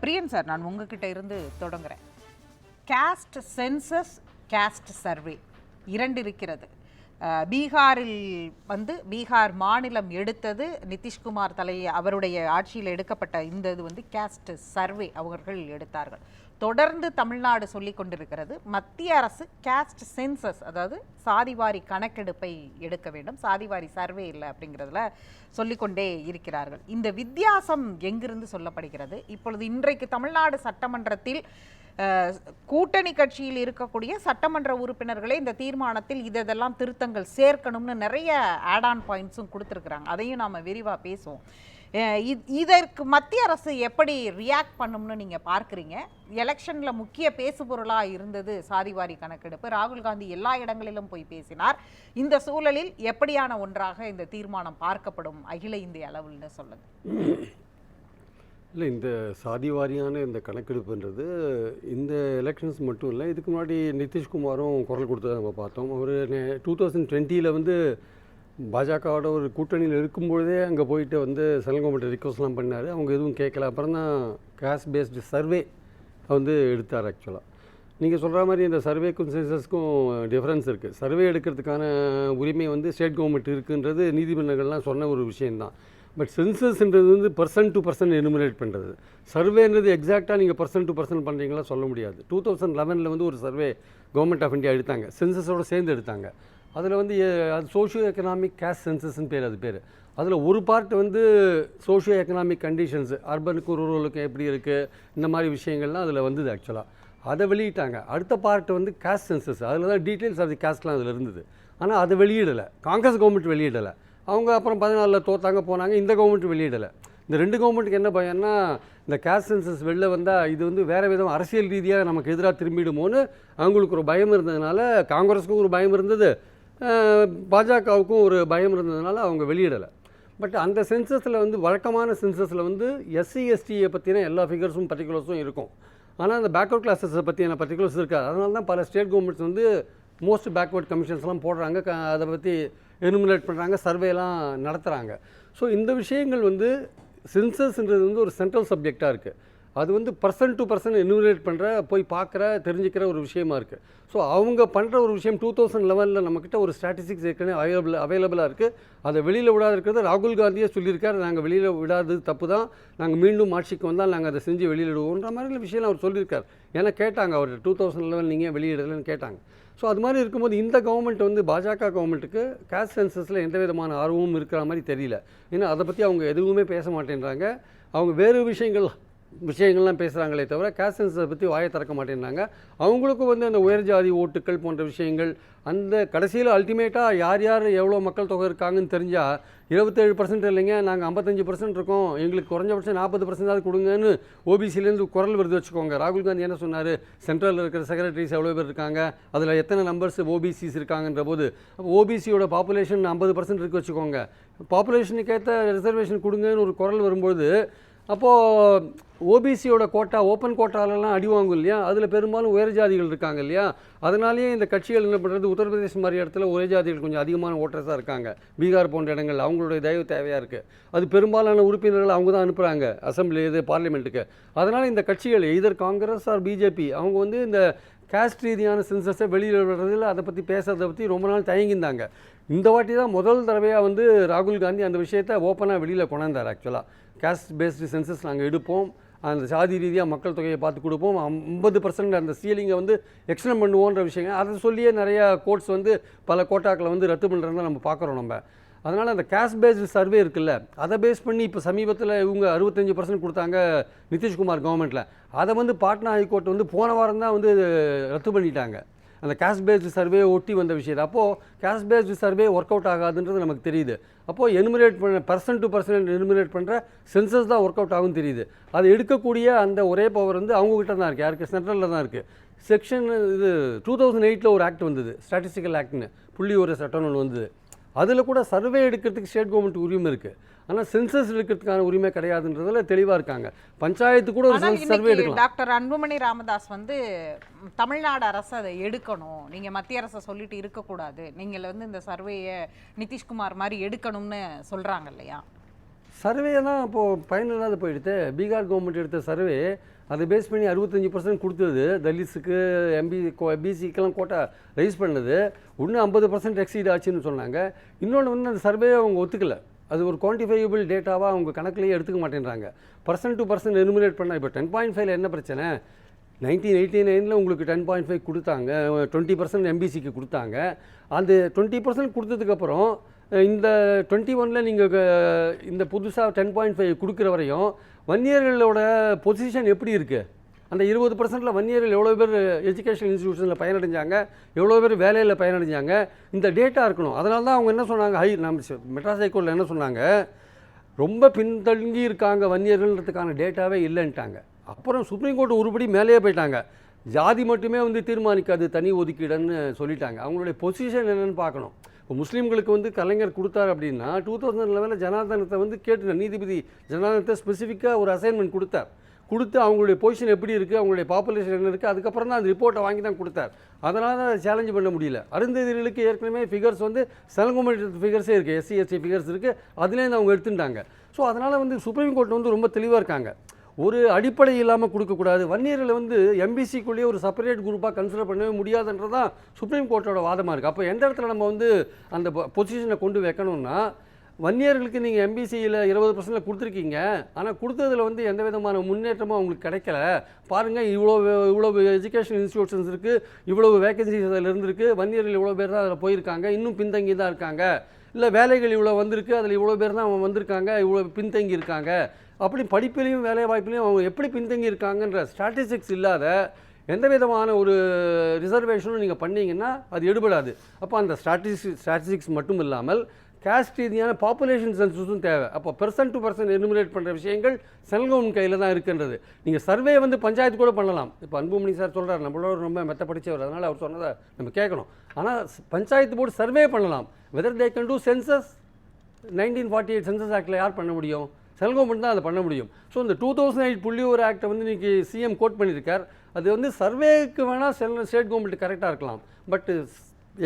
பிரியன் sir நான் உங்ககிட்ட இருந்து தொடங்குறேன். கேஸ்ட் சென்சஸ் கேஸ்ட் சர்வே இரண்டு இருக்கிறது. பீகாரில் வந்து பீகார் மாநிலம் எடுத்தது நிதிஷ்குமார் தலை அவருடைய ஆட்சியில் எடுக்கப்பட்ட இந்த இது வந்து கேஸ்ட் சர்வே அவர்கள் எடுத்தார்கள். தொடர்ந்து தமிழ்நாடு சொல்லி கொண்டிருக்கிறது. மத்திய அரசு கேஸ்ட் சென்சஸ் அதாவது சாதிவாரி கணக்கெடுப்பை எடுக்க வேண்டும். சாதிவாரி சர்வே இல்லை அப்படிங்கிறதுல சொல்லிக்கொண்டே இருக்கிறார்கள். இந்த வித்தியாசம் எங்கிருந்து சொல்லப்படுகிறது? இப்பொழுது இன்றைக்கு தமிழ்நாடு சட்டமன்றத்தில் கூட்டணி கட்சியில் இருக்கக்கூடிய சட்டமன்ற உறுப்பினர்களே இந்த தீர்மானத்தில் இதெல்லாம் திருத்தங்கள் சேர்க்கணும்னு நிறைய ஆட் ஆன் பாயிண்ட்ஸும் கொடுத்துருக்குறாங்க. அதையும் நாம் விரிவாக பேசுவோம். இதற்கு மத்திய அரசு எப்படி ரியாக்ட் பண்ணும்னு நீங்கள் பார்க்குறீங்க? எலெக்ஷனில் முக்கிய பேசுபொருளாக இருந்தது சாதிவாரி கணக்கெடுப்பு. ராகுல் காந்தி எல்லா இடங்களிலும் போய் பேசினார். இந்த சூழலில் எப்படியான ஒன்றாக இந்த தீர்மானம் பார்க்கப்படும்? அகில இந்திய அளவில்னு சொல்லுங்க. இல்லை இந்த சாதிவாரியான இந்த கணக்கெடுப்புன்றது இந்த எலெக்ஷன்ஸ் மட்டும் இல்லை இதுக்கு முன்னாடி நிதிஷ்குமாரும் குரல் கொடுத்ததை நம்ம பார்த்தோம். அவர் டூ தௌசண்ட் டுவெண்ட்டியில் வந்து பாஜகவோட ஒரு கூட்டணியில் இருக்கும்பொழுதே அங்கே போயிட்டு வந்து சென்ட்ரல் ரிக்வஸ்ட்லாம் பண்ணார். அவங்க எதுவும் கேட்கல. அப்புறம் தான் கேஷ் பேஸ்டு சர்வே வந்து எடுத்தார் ஆக்சுவலாக நீங்கள் சொல்கிற மாதிரி இந்த சர்வேக்கும் சென்சஸ்க்கும் டிஃப்ரென்ஸ் இருக்குது சர்வே எடுக்கிறதுக்கான உரிமை வந்து ஸ்டேட் கவர்மெண்ட் இருக்குன்றது நீதிமன்றங்கள்லாம் சொன்ன ஒரு விஷயம்தான். பட் சென்சஸ்ன்றது வந்து பர்சன் டு பர்சன் எனுமரேட் பண்ணுறது சர்வேன்றது எக்ஸாக்டாக நீங்கள் பர்சன் டு பர்சன் பண்ணுறீங்களா சொல்ல முடியாது. டூ தௌசண்ட் லெவனில் வந்து ஒரு சர்வே கவர்மெண்ட் ஆஃப் இந்தியா எடுத்தாங்க. சென்சஸோட சேர்ந்து எடுத்தாங்க. அதில் வந்து அது சோஷியோ எக்கனாமிக் கேஸ்ட் சென்சஸ்ன்னு பேர் அது பேர். அதில் ஒரு பார்ட் வந்து சோஷியோ எக்கனாமிக் கண்டிஷன்ஸ் அர்பனுக்கும் ரூரலுக்கும் எப்படி இருக்குது இந்த மாதிரி விஷயங்கள்லாம் அதில் வந்தது ஆக்சுவலாக அதை வெளியிட்டாங்க. அடுத்த பார்ட் வந்து கேஸ்ட் சென்சஸ் அதில் தான் டீட்டெயில்ஸ் ஆஃப் தி கேஸ்ட்லாம் அதில் இருந்தது. ஆனால் அதை வெளியிடலை. காங்கிரஸ் கவர்மெண்ட் வெளியிடலை. அவங்க அப்புறம் பதினாலில் தோத்தாங்க போனாங்க இந்த கவர்மெண்ட் வெளியிடலை. இந்த ரெண்டு கவர்மெண்ட்டுக்கு என்ன பயம்னா இந்த கேஸ்ட் சென்சஸ் வெளில வந்தால் இது வந்து வேறு விதம் அரசியல் ரீதியாக நமக்கு எதிராக திரும்பிடுமோன்னு அவங்களுக்கு ஒரு பயம் இருந்ததுனால காங்கிரஸுக்கும் ஒரு பயம் இருந்தது. பாஜகவுக்கும் ஒரு பயம் இருந்ததுனால அவங்க வெளியிடலை. பட் அந்த சென்சஸில் வந்து வழக்கமான சென்சஸில் வந்து எஸ்சி எஸ்டியை பற்றின எல்லா ஃபிகர்ஸும் பர்டிகுலர்ஸும் இருக்கும். ஆனால் அந்த பேக்வர்ட் கிளாஸஸை பற்றியான பர்டிகுலர்ஸ் இருக்காது. அதனால தான் பல ஸ்டேட் கவர்மெண்ட்ஸ் வந்து மோஸ்ட் பேக்வர்ட் கமிஷன்ஸ்லாம் போடுறாங்க. க- அதை பற்றி எனுமினேட் பண்ணுறாங்க சர்வேலாம் நடத்துகிறாங்க ஸோ இந்த விஷயங்கள் வந்து சென்சஸ்ன்றது வந்து ஒரு சென்ட்ரல் சப்ஜெக்டாக இருக்குது அது வந்து பர்சன் டு பர்சன் எனுமினேட் பண்ணுற போய் பார்க்குற தெரிஞ்சுக்கிற ஒரு விஷயமா இருக்குது ஸோ அவங்க பண்ணுற ஒரு விஷயம் டூ தௌசண்ட் லெவனில் நம்மக்கிட்ட ஒரு ஸ்டாட்டிஸ்டிக்ஸ் ஏற்கனவே அவைலபிள் அவைலபிளாக இருக்குது அதை வெளியில் விடாத இருக்கிறது ராகுல் காந்தியே சொல்லியிருக்காரு. நாங்கள் வெளியில் விடாதது தப்பு தான். நாங்கள் மீண்டும் ஆட்சிக்கு வந்தால் நாங்கள் அதை செஞ்சு வெளியிடுவோன்ற மாதிரி விஷயம் அவர் சொல்லியிருக்கார். ஏன்னா கேட்டாங்க அவர். டூ தௌசண்ட் லெவல் நீங்கள் வெளியிடலன்னு கேட்டாங்க. ஸோ அது மாதிரி இருக்கும்போது இந்த கவர்மெண்ட் வந்து பாஜக கவர்மெண்ட்டுக்கு கேஸ்ட் சென்சஸில் எந்த விதமான ஆர்வமும் இருக்கிற மாதிரி தெரியல. ஏன்னா அதை பற்றி அவங்க எதுவுமே பேச மாட்டேன்றாங்க. அவங்க வேறு விஷயங்கள் விஷயங்கள்லாம் பேசுகிறாங்களே தவிர காசன்ஸை பற்றி வாயை திறக்க மாட்டேன்றாங்க. அவங்களுக்கும் வந்து அந்த உயர் ஜாதி ஓட்டுக்கள் போன்ற விஷயங்கள் அந்த கடைசியில் அல்டிமேட்டாக யார் யார் எவ்வளோ மக்கள் தொகை இருக்காங்கன்னு தெரிஞ்சால் இருபத்தேழு பர்சன்ட் இல்லைங்க நாங்கள் ஐம்பத்தஞ்சு பர்சன்ட் இருக்கோம். எங்களுக்கு குறைஞ்சபட்சம் நாற்பது பர்சன்டாவது கொடுங்கன்னு ஓபிசிலேருந்து குரல் வருது வச்சுக்கோங்க. ராகுல் காந்தி என்ன சொன்னார்? சென்ட்ரலில் இருக்கிற செக்ரட்டரிஸ் எவ்வளோ பேர் இருக்காங்க? அதில் எத்தனை நம்பர்ஸ் ஓபிசிஸ் இருக்காங்கன்ற போது அப்போ ஓபிசியோட பாப்புலேஷன் ஐம்பது பர்சன்ட் இருக்கு வச்சுக்கோங்க. பாப்புலேஷனுக்கு ஏற்ற ரிசர்வேஷன் கொடுங்கன்னு ஒரு குரல் வரும்போது அப்போது ஓபிசியோட கோட்டா ஓப்பன் கோட்டாலெல்லாம் அடி வாங்கும் இல்லையா? அதில் பெரும்பாலும் உயர் ஜாதிகள் இருக்காங்க இல்லையா? அதனாலேயே இந்த கட்சிகள் என்ன பண்ணுறது உத்தரப்பிரதேசம் மாதிரி இடத்துல உயர் ஜாதிகள் கொஞ்சம் அதிகமான ஓட்டர்ஸாக இருக்காங்க. பீகார் போன்ற இடங்கள் அவங்களுடைய தயவு தேவையாக இருக்குது அது பெரும்பாலான உறுப்பினர்கள் அவங்க தான் அனுப்புகிறாங்க அசம்பிளி இது பார்லிமெண்ட்டுக்கு. அதனால் இந்த கட்சிகள் எய்தர் காங்கிரஸ் ஆர் பிஜேபி அவங்க வந்து இந்த கேஸ்ட் ரீதியான சென்சஸை வெளியில் விடுறதில் அதை பற்றி பேசுறதை பற்றி ரொம்ப நாள் தயங்கியிருந்தாங்க. இந்த வாட்டி தான் முதல் தடவையாக வந்து ராகுல் காந்தி அந்த விஷயத்தை ஓப்பனாக வெளியில் கொண்டாந்தார் ஆக்சுவலாக கேஸ்ட் பேஸ்டு சென்சஸ் நாங்கள் எடுப்போம். அந்த சாதி ரீதியாக மக்கள் தொகையை பார்த்து கொடுப்போம். ஐம்பது பர்சன்ட் அந்த சீலிங்கை வந்து எக்ஸ்டெண்ட் பண்ணுவோன்ற விஷயங்கள் அதை சொல்லியே நிறைய கோர்ட்ஸ் வந்து பல கோட்டாக்களை வந்து ரத்து பண்ணுறதை நம்ம பார்க்குறோம் நம்ம. அதனால் அந்த கேஷ் பேஸ்டு சர்வே இருக்குல்ல அதை பேஸ் பண்ணி இப்போ சமீபத்தில் இவங்க அறுபத்தஞ்சு பர்சன்ட் கொடுத்தாங்க நிதிஷ்குமார் கவர்மெண்ட்டில் அதை வந்து பாட்னா ஹைகோர்ட் வந்து போன வாரம் தான் வந்து ரத்து பண்ணிட்டாங்க. அந்த கேஷ் பேஸ்டு சர்வே ஒட்டி வந்த விஷயம். அப்போது caste based survey work out ஆகாதுன்றது நமக்கு தெரியுது. அப்போது எனுமரேட் பண்ண பர்சன் டு பர்சன்ட் எனுமரேட் பண்ணுற சென்சஸ் தான் ஒர்க் அவுட் ஆகும் தெரியுது. அது எடுக்கக்கூடிய அந்த ஒரே பவர் வந்து அவங்ககிட்ட தான் இருக்குது யாருக்கு? சென்ட்ரலில் தான் இருக்குது செக்ஷன் இது டூ தௌசண்ட் எயிட்டில் ஒரு ஆக்ட் வந்தது. ஸ்டாட்டிஸ்டிக்கல் ஆக்ட்னு புள்ளி ஒரு சட்டம் ஒன்று வந்தது. அதில் கூட சர்வே எடுக்கிறதுக்கு ஸ்டேட் கவர்மெண்ட் உரிமை இருக்குது ஆனால் சென்சஸ் எடுக்கிறதுக்கான உரிமை கிடையாதுன்றதுல தெளிவாக இருக்காங்க. பஞ்சாயத்து கூட ஒரு சர்வே எடுக்கலாம். டாக்டர் அன்புமணி ராமதாஸ் வந்து தமிழ்நாடு அரசு அதை எடுக்கணும். நீங்க மத்திய அரசை சொல்லிட்டு இருக்கக்கூடாது. நீங்கள் வந்து இந்த சர்வேயை நிதிஷ்குமார் மாதிரி எடுக்கணும்னு சொல்றாங்க இல்லையா? சர்வே தான் இப்போது பயனில்லாத போயிடுது. பீகார் கவர்மெண்ட் எடுத்த சர்வே அதை பேஸ் பண்ணி அறுபத்தஞ்சி பர்சன்ட் கொடுத்தது. தலித்ஸுக்கு எம்பி பிசிக்கெல்லாம் கோட்டா ரைஸ் பண்ணது. இன்னும் ஐம்பது பர்சன்ட் எக்ஸீட் ஆச்சுன்னு சொன்னாங்க. இன்னொன்று வந்து அந்த சர்வே அவங்க ஒத்துக்கலை. அது ஒரு குவான்டிஃபையபிள் டேட்டாவாக அவங்க கணக்குலேயே எடுத்துக்க மாட்டேன்றாங்க. பர்சன்ட் டு பர்சன்ட் எனுமினேட் பண்ணால் இப்போ டென் பாயிண்ட் ஃபைவ்ல என்ன பிரச்சனை? நைன்டீன் எயிட்டி நைனில் உங்களுக்கு டென் பாயிண்ட் ஃபைவ் கொடுத்தாங்க. டுவெண்ட்டி பர்சன்ட் எம்பிசிக்கு கொடுத்தாங்க. அந்த டுவெண்ட்டி பர்சன்ட் கொடுத்ததுக்கப்புறம் இந்த டுவெண்ட்டி ஒனில் நீங்கள் இந்த புதுசாக டென் பாயிண்ட் ஃபைவ் கொடுக்குற வரையும் வன்னியர்களோட பொசிஷன் எப்படி இருக்குது அந்த இருபது பர்சன்டில் வன்னியர்கள் எவ்வளோ பேர் எஜுகேஷன் இன்ஸ்டியூஷனில் பயனடைஞ்சாங்க எவ்வளோ பேர் வேலையில் பயனடைஞ்சாங்க இந்த டேட்டா இருக்கணும். அதனால தான் அவங்க என்ன சொன்னாங்க? ஹை நம்ம மெட்ராஸ் ஹைகோர்ட்டில் என்ன சொன்னாங்க? ரொம்ப பின்தங்கி இருக்காங்க வன்னியர்கள்ன்றதுக்கான டேட்டாவே இல்லைன்ட்டாங்க. அப்புறம் சுப்ரீம் கோர்ட் ஒருபடி மேலேயே போயிட்டாங்க. ஜாதி மட்டுமே வந்து தீர்மானிக்காது தனி ஒதுக்கீடுன்னு சொல்லிட்டாங்க. அவங்களுடைய பொசிஷன் என்னன்னு பார்க்கணும். இப்போ முஸ்லீம்களுக்கு வந்து கலைஞர் கொடுத்தாரு அப்படின்னா டூ தௌசண்ட் லெவலில் ஜனாதனத்தை வந்து கேட்டு நீதிபதி ஜனாதனத்தை ஸ்பெசிஃபிக்காக ஒரு அசைன்மெண்ட் கொடுத்தார். கொடுத்து அவங்களுடைய பொசிஷன் எப்படி இருக்குது அவங்களுடைய பாப்புலேஷன் என்ன இருக்குது அதுக்கப்புறம் தான் அந்த ரிப்போர்ட்டை வாங்கி தான் கொடுத்தார். அதனால தான் அதை சேலஞ்ச் பண்ண முடியல. அருந்ததிகளுக்கு ஏற்கனவே ஃபிகர்ஸ் வந்து செலங்குமெண்ட் ஃபிகர்ஸே இருக்குது எஸ்சி எஸ்சி ஃபிகர்ஸ் இருக்குது அதுலேருந்து அவங்க எடுத்துட்டாங்க. ஸோ அதனால் வந்து சுப்ரீம் கோர்ட் வந்து ரொம்ப தெளிவாக இருக்காங்க. ஒரு அடிப்படை இல்லாமல் கொடுக்கக்கூடாது வன்னியர்களை வந்து எம்பிசிக்குள்ளேயே ஒரு செப்பரேட் குரூப்பாக கன்சிடர் பண்ணவே முடியாதுன்றதான் சுப்ரீம் கோர்ட்டோட வாதமாக இருக்குது அப்போ எந்த இடத்துல நம்ம வந்து அந்த பொசிஷனை கொண்டு வைக்கணும்னா வன்னியர்களுக்கு நீங்கள் எம்பிசியில் இருபது பர்சன்டில் கொடுத்துருக்கீங்க. ஆனால் கொடுத்ததுல வந்து எந்த விதமான முன்னேற்றமும் அவங்களுக்கு கிடைக்கல. பாருங்கள் இவ்வளோ இவ்வளோ எஜுகேஷன் இன்ஸ்டியூஷன்ஸ் இருக்குது இவ்வளோ வேகன்சிஸ் அதில் இருந்திருக்கு. வன்னியர்கள் இவ்வளோ பேர் தான் அதில் போயிருக்காங்க. இன்னும் பின்தங்கி தான் இருக்காங்க. இல்லை வேலைகள் இவ்வளோ வந்திருக்கு அதில் இவ்வளோ பேர் தான் வந்திருக்காங்க இவ்வளோ பின்தங்கி இருக்காங்க. அப்படி படிப்பிலையும் வேலை வாய்ப்பிலையும் அவங்க எப்படி பின்தங்கி இருக்காங்கன்ற ஸ்ட்ராட்டிஸ்டிக்ஸ் இல்லாத எந்த விதமான ஒரு ரிசர்வேஷனும் நீங்கள் பண்ணீங்கன்னா அது எடுபடாது. அப்போ அந்த ஸ்ட்ராட்டிஸ்டிக் ஸ்டாட்டிஸ்டிக்ஸ் மட்டும் இல்லாமல் கேஸ்ட் ரீதியான பாப்புலேஷன் சென்சஸும் தேவை. அப்போ பெர்சன் டு பர்சன்ட் எனுமினேட் பண்ணுற விஷயங்கள் செல்கவுன் கையில் தான் இருக்கின்றது. நீங்கள் சர்வே வந்து பஞ்சாயத்து கூட பண்ணலாம். இப்போ அன்புமணி சார் சொல்கிறார் நம்மளோட ரொம்ப மெத்த படித்தவர் அதனால் அவர் சொன்னதை நம்ம கேட்கணும். ஆனால் பஞ்சாயத்து போர்டு சர்வே பண்ணலாம். Whether they can do census nineteen forty eight census ஆக்டில் யார் பண்ண முடியும்? செல் கவர்மெண்ட் தான் அதை பண்ண முடியும். ஸோ இந்த டூ தௌசண்ட் எயிட் புள்ளி ஒரு ஆக்டை வந்து இன்னைக்கு சிஎம் கோட் பண்ணியிருக்கார். அது வந்து சர்வேக்கு வேணால் செல் ஸ்டேட் கவர்மெண்ட் கரெக்டாக இருக்கலாம். பட்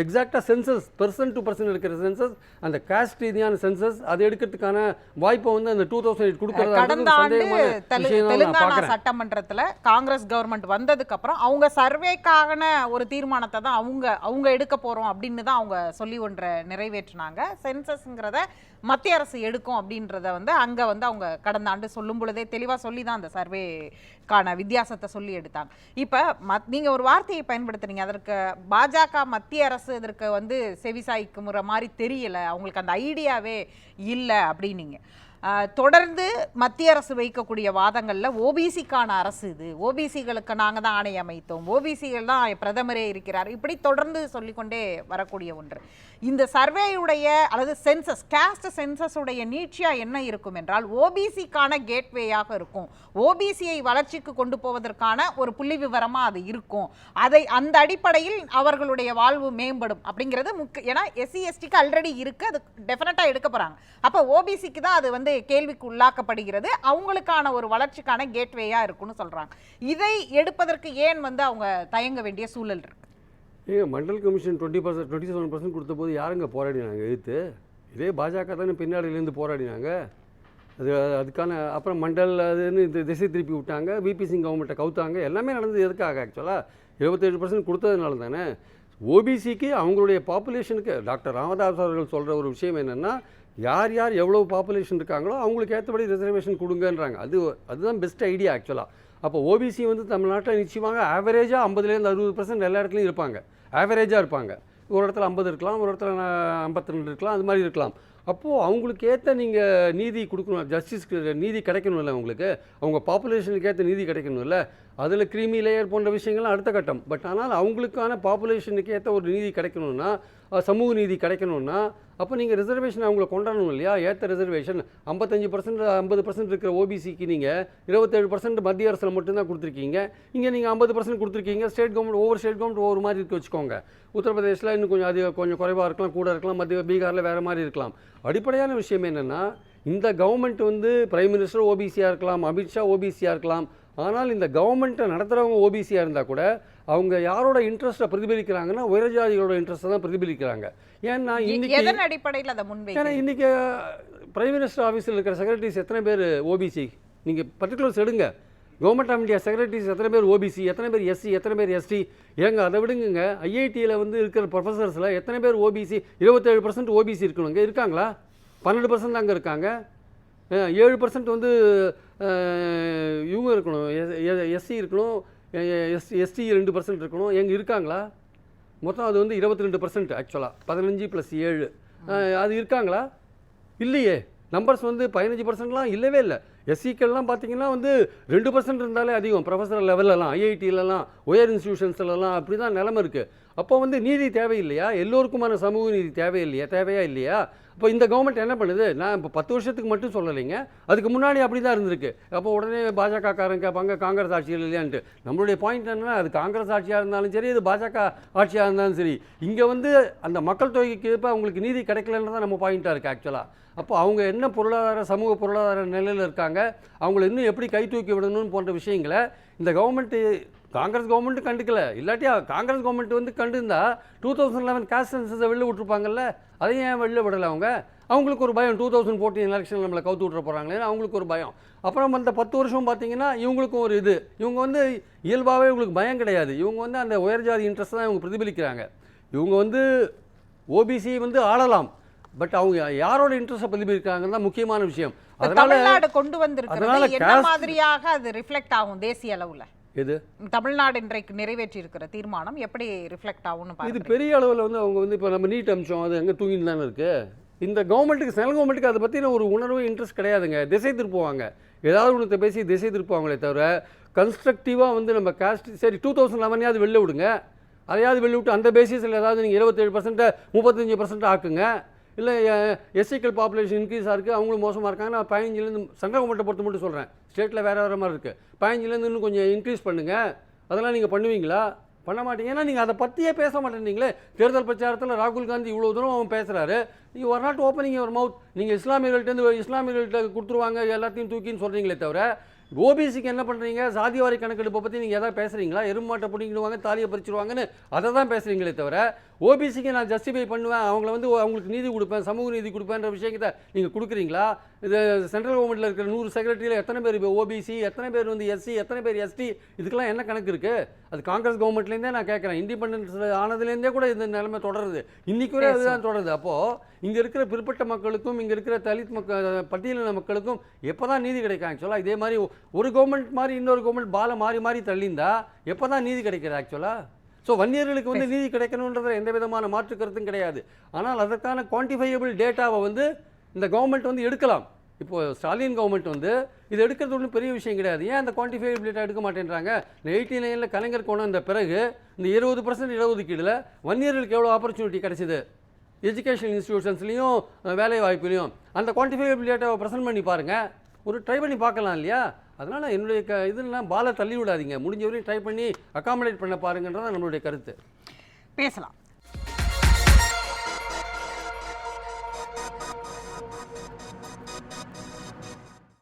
எக்ஸாக்டாக சென்சஸ் பர்சன் டு பர்சன் எடுக்கிற சென்சஸ் அந்த காஸ்ட் ரீதியான சென்சஸ் அதை எடுக்கிறதுக்கான வாய்ப்பை வந்து அந்த டூ தௌசண்ட் எயிட் கடந்த ஆண்டு கொடுக்கறதா விஷயம் நான் தெலுங்கானா சட்டமன்றத்துல காங்கிரஸ் கவர்மெண்ட் வந்ததுக்கு அப்புறம் அவங்க சர்வேக்கான ஒரு தீர்மானத்தை தான் அவங்க அவங்க எடுக்க போறோம் அப்படின்னு தான் அவங்க சொல்லி ஒன்றை நிறைவேற்றினாங்க. சென்சஸ்ங்கிறத மத்திய அரசு எடுக்கும் அப்படின்றத வந்து அங்க வந்து அவங்க கடந்த ஆண்டு சொல்லும் பொழுதே தெளிவா சொல்லி தான் அந்த சர்வேக்கான வித்தியாசத்தை சொல்லி எடுத்தாங்க. இப்ப மத் நீங்க ஒரு வார்த்தையை பயன்படுத்துறீங்க அதற்கு பாஜக மத்திய அரசு இதற்கு வந்து செவிசாய்க்குற மாதிரி தெரியல. அவங்களுக்கு அந்த ஐடியாவே இல்லை அப்படின்னீங்க. தொடர்ந்து மத்திய அரசு வைக்கக்கூடிய வாதங்களில் ஓபிசிக்கான அரசு இது. ஓபிசிகளுக்கு நாங்கள் தான் ஆணை அமைத்தோம். ஓபிசிகள் தான் பிரதமரே இருக்கிறார். இப்படி தொடர்ந்து சொல்லிக்கொண்டே வரக்கூடிய ஒன்று. இந்த சர்வேயுடைய அல்லது சென்சஸ் கேஸ்ட் சென்சஸுடைய நீட்சியாக என்ன இருக்கும் என்றால் ஓபிசிக்கான கேட்வேயாக இருக்கும். ஓபிசியை வளர்ச்சிக்கு கொண்டு போவதற்கான ஒரு புள்ளி விவரமாக அது இருக்கும். அதை அந்த அடிப்படையில் அவர்களுடைய வாழ்வு மேம்படும் அப்படிங்கிறது முக்கிய ஏன்னா எஸ்சி எஸ்டிக்கு ஆல்ரெடி இருக்குது அது டெஃபினட்டாக எடுக்க போகிறாங்க அப்போ ஓபிசிக்கு தான் அது வந்து கேள்விக்கு உள்ளாக்கப்படுகிறது அவங்களுக்கான ஒரு வளர்ச்சிக்கான கேட்வேயாக இருக்கும்னு சொல்கிறாங்க இதை எடுப்பதற்கு ஏன் வந்து அவங்க தயங்க வேண்டிய சூழல் இருக்கு? ஏங்க Mandal commission twenty percent twenty seven percent கொடுத்த போது யாருங்க போராடினாங்க? எதிர்த்து? இதே பாஜக தானே பின்னாடியிலேருந்து போராடினாங்க. அது அதுக்கான அப்புறம் மண்டல் அதுன்னு இந்த திசை திருப்பி விட்டாங்க. பிபி சிங் கவர்மெண்ட்டை கவுத்தாங்க. எல்லாமே நடந்தது எதுக்காக ஆக்சுவலாக இருபத்தேழு பர்சன்ட் கொடுத்ததுனால தானே. ஓபிசிக்கு அவங்களுடைய பாப்புலேஷனுக்கு டாக்டர் ராமதாஸ் அவர்கள் சொல்கிற ஒரு விஷயம் என்னென்னா யார் யார் எவ்வளோ பாப்புலேஷன் இருக்காங்களோ அவங்களுக்கு ஏற்றபடி ரிசர்வேஷன் கொடுங்கன்றாங்க. அது அதுதான் பெஸ்ட் ஐடியா ஆக்சுவலாக அப்போ ஓபிசி வந்து தமிழ்நாட்டில் நிச்சயமாக ஆவரேஜாக ஐம்பதுலேருந்து அறுபது பர்சன்ட் எல்லா இடத்துலையும் இருப்பாங்க. ஆவரேஜாக இருப்பாங்க. ஒரு இடத்துல ஐம்பது இருக்கலாம் ஒரு இடத்துல ஐம்பத்தி ரெண்டு இருக்கலாம் அது மாதிரி இருக்கலாம். அப்போது அவங்களுக்கு ஏற்ற நீங்கள் நீதி கொடுக்கணும் ஜஸ்டிஸ்க்கு நீதி கிடைக்கணும்ல அவங்களுக்கு அவங்க பாப்புலேஷனுக்கு ஏற்ற நீதி கிடைக்கணும்ல. அதில் கிரீமி லேயர் போன்ற விஷயங்கள்லாம் அடுத்த கட்டம். பட் ஆனால் அவங்களுக்கான பாப்புலேஷனுக்கு ஏற்ற ஒரு நீதி கிடைக்கணும்னா சமூக நீதி கிடைக்கணும்னா அப்போ நீங்கள் ரிசர்வேஷன் அவங்கள கொண்டாடணும் இல்லையா? ஏற்ற ரிசர்வேஷன் ஐம்பத்தஞ்சு பர்சன்ட் ஐம்பது பர்சன்ட் இருக்கிற ஓபிசிக்கு நீங்கள் இருபத்தேழு பர்சன்ட் மத்திய அரசில் மட்டும்தான் கொடுத்துருக்கீங்க. இங்கே நீங்கள் ஐம்பது பர்சன்ட் கொடுத்துருக்கீங்க. ஸ்டேட் கவர்மெண்ட் ஒவ்வொரு ஸ்டேட் கவர்மெண்ட் ஒவ்வொரு மாதிரி இருக்க வச்சுக்கோங்க. உத்தரப்பிரதேசில் இன்னும் கொஞ்சம் அதிக கொஞ்சம் குறைவாக இருக்கலாம் கூட இருக்கலாம். மத்திய பீகாரில் வேறு மாதிரி இருக்கலாம். அடிப்படையான விஷயம் என்னென்னா இந்த கவர்மெண்ட் வந்து பிரைம் மினிஸ்டர் ஓபிசியாக இருக்கலாம் அமித்ஷா ஓபிசியாக இருக்கலாம் ஆனால் இந்த கவர்மெண்ட்டை நடத்துகிறவங்க ஓபிசியாக இருந்தால் கூட அவங்க யாரோட இன்ட்ரெஸ்ட்டை பிரதிபலிக்கிறாங்கன்னா உயர்ஜாதிகளோட இன்ட்ரெஸ்ட்டை தான் பிரதிபலிக்கிறாங்க. ஏன்னா இன்னைக்கு அடிப்படையில் அதை முன்வைக்க ஏன்னா இன்றைக்கி பிரைம் மினிஸ்டர் ஆஃபீஸில் இருக்கிற செக்ரட்டரிஸ் எத்தனை பேர் ஓபிசி நீங்கள் பர்டிகுலர்ஸ் எடுங்க. கவர்மெண்ட் ஆஃப் இந்தியா செக்ரட்டரிஸ் எத்தனை பேர் ஓபிசி எத்தனை பேர் எஸ்சி எத்தனை பேர் எஸ்டி ஏங்க அதை விடுங்க ஐஐடியில் வந்து இருக்கிற ப்ரொஃபஸர்ஸில் எத்தனை பேர் ஓபிசி இருபத்தேழு பர்சன்ட் ஓபிசி இருக்கணுங்க. இருக்காங்களா? பன்னெண்டு பர்சன்ட் அங்கே இருக்காங்க. ஏழு பர்சன்ட் வந்து இவங்க இருக்கணும். எஸ்சி இருக்கணும். எஸ் எஸ்டி ரெண்டு பர்சன்ட் இருக்கணும். எங்கே இருக்காங்களா? மொத்தம் அது வந்து இருபத்தி ரெண்டு பர்சன்ட் ஆக்சுவலாக பதினஞ்சு ப்ளஸ் ஏழு. அது இருக்காங்களா? இல்லையே. நம்பர்ஸ் வந்து பதினஞ்சு பர்சன்ட்லாம் இல்லவே இல்லை. எஸ்சிக்கள்லாம் பார்த்தீங்கன்னா வந்து ரெண்டு பர்சன்ட் இருந்தாலே அதிகம். ப்ரொஃபஸர் லெவல்லலாம் ஐஐடிலலாம் உயர் இன்ஸ்டியூஷன்ஸ்லலாம் அப்படி தான் நிலமை இருக்குது அப்போ வந்து நீதி தேவையில்லையா? எல்லோருக்குமான சமூக நீதி தேவையில்லையா? தேவையா இல்லையா? இப்போ இந்த கவர்மெண்ட் என்ன பண்ணுது? நான் இப்போ பத்து வருஷத்துக்கு மட்டும் சொல்லலைங்க. அதுக்கு முன்னாடி அப்படி தான் இருந்திருக்கு. அப்போ உடனே பாஜக காரங்க கேட்பாங்க காங்கிரஸ் ஆட்சியில் இல்லையான்ட்டு. நம்மளுடைய பாயிண்ட் என்னன்னா அது காங்கிரஸ் ஆட்சியாக இருந்தாலும் சரி இது பாஜக ஆட்சியாக இருந்தாலும் சரி. இங்கே வந்து அந்த மக்கள் தொகைக்கு ஏற்ப அவங்களுக்கு நீதி கிடைக்கலன்னு தான் நம்ம பாயிண்ட்டாக இருக்குது ஆக்சுவலாக அப்போ அவங்க என்ன பொருளாதார சமூக பொருளாதார நிலையில் இருக்காங்க அவங்கள இன்னும் எப்படி கை தூக்கி விடணும்னு போன்ற விஷயங்களை இந்த கவர்மெண்ட்டு காங்கிரஸ் கவர்மெண்ட்டு கண்டுக்கல. இல்லாட்டி காங்கிரஸ் கவர்மெண்ட் வந்து கண்டிருந்தா டூ தௌசண்ட் லெவன் காஸ்ட் சென்சஸை வெளில விட்டுருப்பாங்கல்ல. அதையும் ஏன் வெளில விடலை அவங்க? அவங்களுக்கு ஒரு பயம். டூ தௌசண்ட் ஃபோர்டீன் எலெக்ஷன் நம்மளை கவுத்து விட்ற போகிறாங்களே அவங்களுக்கு ஒரு பயம். அப்புறம் அந்த பத்து வருஷம் பார்த்தீங்கன்னா இவங்களுக்கும் ஒரு இது. இவங்க வந்து இயல்பாகவே இவங்களுக்கு பயம் கிடையாது. இவங்க வந்து அந்த உயர்ஜாதி இன்ட்ரெஸ்ட் தான் இவங்க பிரதிபலிக்கிறாங்க. இவங்க வந்து ஓபிசி வந்து ஆளலாம். பட் அவங்க யாரோட இன்ட்ரெஸ்ட்டை பிரதிபலிக்கிறாங்கன்னு தான் முக்கியமான விஷயம். அதனால கொண்டு வந்திருக்கிறது என்ன மாதிரியாக அது ரிஃப்ளெக்ட் ஆகும் தேசிய அளவுல? எது? தமிழ்நாடு இன்றைக்கு நிறைவேற்றி இருக்கிற தீர்மானம் எப்படி ரிஃப்ளெக்ட் ஆகும்னு இது பெரிய அளவில் வந்து அவங்க வந்து இப்போ நம்ம நீட் அம்சம் அது எங்கே தூங்கிட்டு தானே இருக்கு? இந்த கவர்மெண்ட்டுக்கு சென்ட்ரல் கவர்மெண்ட்டுக்கு அதை பற்றின ஒரு உணர்வு இன்ட்ரெஸ்ட் கிடையாதுங்க. திசை திருப்புவாங்க ஏதாவது ஒன்றத்தை பேசி திசை திருப்புவாங்களே தவிர கன்ஸ்ட்ரக்டிவாக வந்து நம்ம காஸ்ட் சரி டூ தௌசண்ட் லெவனையாவது வெளில விடுங்க. அதையாவது வெளில விட்டு அந்த பேசிஸில் ஏதாவது நீங்கள் இருபத்தேழு பர்சன்ட்டை முப்பத்தஞ்சு பர்சன்ட் ஆக்குங்க. இல்லை எஸ்சிக்கல் பாப்புலேஷன் இன்க்ரீஸாக இருக்குது அவங்களும் மோசமாக இருக்காங்க. நான் பதினஞ்சுலேருந்து சென்ட்ரல் கவர்மெண்ட்டை பொறுத்து மட்டும் சொல்கிறேன் ஸ்டேட்டில் வேறு வேறு மாதிரி இருக்குது பதினஞ்சுலேருந்து இன்னும் கொஞ்சம் இன்க்ரீஸ் பண்ணுங்கள் அதெல்லாம் நீங்கள் பண்ணுவீங்களா? பண்ண மாட்டீங்க. ஏன்னா நீங்கள் அதை பற்றியே பேச மாட்டேன்றீங்களே. தேர்தல் பிரச்சாரத்தில் ராகுல் காந்தி இவ்வளோ தூரம் அவன் பேசுகிறாரு நீங்கள் ஒரு நாட் ஓப்பனிங் ஒரு மவுத் நீங்கள் இஸ்லாமியர்கள்ட்டேருந்து இஸ்லாமியர்கள்ட்ட கொடுத்துருவாங்க எல்லாத்தையும் தூக்கின்னு சொல்கிறீங்களே தவிர ஓபிசிக்கு என்ன பண்ணுறீங்க சாதிவாரி கணக்கெடுப்பை பற்றி நீங்கள் எதாவது பேசுகிறீங்களா எருமாட்டை பிடிங்கிடுவாங்க தாலியை பறிச்சிருவாங்கன்னு அதை தான் பேசுகிறீங்களே தவிர ஓபிசிக்கு நான் ஜஸ்டிஃபை பண்ணுவேன் அவங்கள வந்து அவங்களுக்கு நீதி கொடுப்பேன் சமூக நீதி கொடுப்பேன்ற விஷயத்தை நீங்கள் கொடுக்குறீங்களா? இது சென்ட்ரல் கவர்மெண்ட்டில் இருக்கிற நூறு செக்ரட்டரியில் எத்தனை பேர் ஓபிசி எத்தனை பேர் வந்து எஸ்சி எத்தனை பேர் எஸ்டி இதுக்கெல்லாம் என்ன கணக்கு இருக்குது அது காங்கிரஸ் கவர்மெண்ட்லேருந்தே நான் கேட்குறேன். இண்டிபெண்டன்ஸ் ஆனதுலேருந்தே கூட இந்த நிலைமை தொடருது. இன்னைக்கு வரை அதுதான் தொடருது. அப்போது இங்கே இருக்கிற பிற்பட்ட மக்களுக்கும் இங்கே இருக்கிற தலித் மக்கள் பட்டியலின மக்களுக்கும் எப்போ தான் நீதி கிடைக்கும்? ஆக்சுவலாக இதே மாதிரி ஒரு கவர்மெண்ட் மாதிரி இன்னொரு கவர்மெண்ட் பாலை மாறி மாறி தள்ளிந்தா எப்போ தான் நீதி கிடைக்குது ஆக்சுவலாக ஸோ வன்னியர்களுக்கு வந்து நீதி கிடைக்கணுன்றதுல எந்த விதமான மாற்று கருத்தும் கிடையாது. ஆனால் அதற்கான குவான்டிஃபையபிள் டேட்டாவை வந்து இந்த கவர்மெண்ட் வந்து எடுக்கலாம். இப்போ ஸ்டாலின் கவர்மெண்ட் வந்து இது எடுக்கிறது ஒன்றும் பெரிய விஷயம் கிடையாது. ஏன் அந்த குவான்டிஃபைபிள் டேட்டா எடுக்க மாட்டேன்றாங்க? இந்த எயிட்டி நைனில் கலைஞர் கொண்டு வந்த பிறகு இந்த இருபது பர்சன்ட் இடஒதுக்கீடுல வன்னியர்களுக்கு எவ்வளோ ஆப்பர்ச்சுனிட்டி கிடைச்சிது? எஜுகேஷன் இன்ஸ்டியூஷன்ஸ்லேயும் வேலை வாய்ப்புலையும் அந்த குவான்டிஃபைபிள் டேட்டாவை ப்ரெசென்ட் பண்ணி பாருங்கள் ஒரு ட்ரை பண்ணி பார்க்கலாம் இல்லையா? அதனால் என்னுடைய க இதெல்லாம் பாலை தள்ளி விடாதீங்க. முடிஞ்ச வரையும் ட்ரை பண்ணி அக்காமடேட் பண்ண பாருங்கன்றது நம்மளுடைய கருத்து. பேசலாம்.